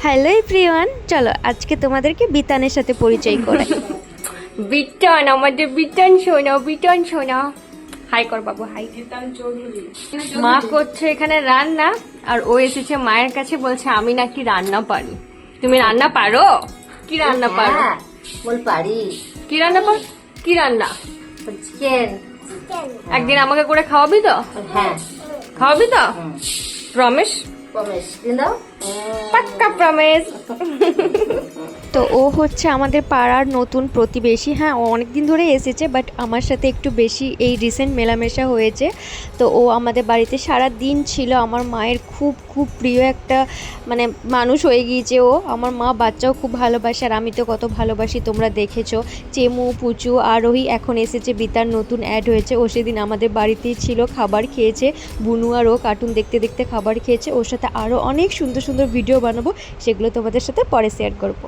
Hello everyone চলো আজকে তোমাদেরকে বিতানের সাথে পরিচয় করে বিটন আমাদের বিটন শোনো বিটন শোনো। হাই কর বাবু হাই। মা করছে এখানে রান্না আর ও এসেছে মায়ের কাছে বলছে আমি নাকি রান্না পারি। তুমি রান্না পারো? কি রান্না পারো? হ্যাঁ, বল পারি। কি রান্না পারো? কি রান্না? চিকেন একদিন আমাকে করে খাওয়াবি তো? হ্যাঁ। খাওয়াবি তো। প্রমিস প্রমেশ দিন দাও পাক্কা প্রমিস তো ও হচ্ছে আমাদের পাড়ার নতুন প্রতিবেশী। হ্যাঁ ও অনেক দিন ধরে এসেছে বাট আমার সাথে একটু বেশি এই রিসেন্ট মেলামেশা হয়েছে। তো ও আমাদের বাড়িতে সারা দিন ছিল। আমার মায়ের খুব খুব প্রিয় একটা মানে মানুষ হয়ে গিয়েছে ও। আমার মা বাচ্চাও খুব ভালোবাসে, আর আমি তো কত ভালোবাসি, তোমরা দেখেছ। চেমু, পুচু, আরোহী এখন এসেছে, বিতার নতুন অ্যাড হয়েছে। ও সেদিন আমাদের বাড়িতেই ছিল, খাবার খেয়েছে। বুনু আর ও কার্টুন দেখতে দেখতে খাবার খেয়েছে। ওর সাথে আরও অনেক সুন্দর সুন্দর ভিডিও বানাবো। সেগুলো তোমাদের সাথে পরে শেয়ার করব।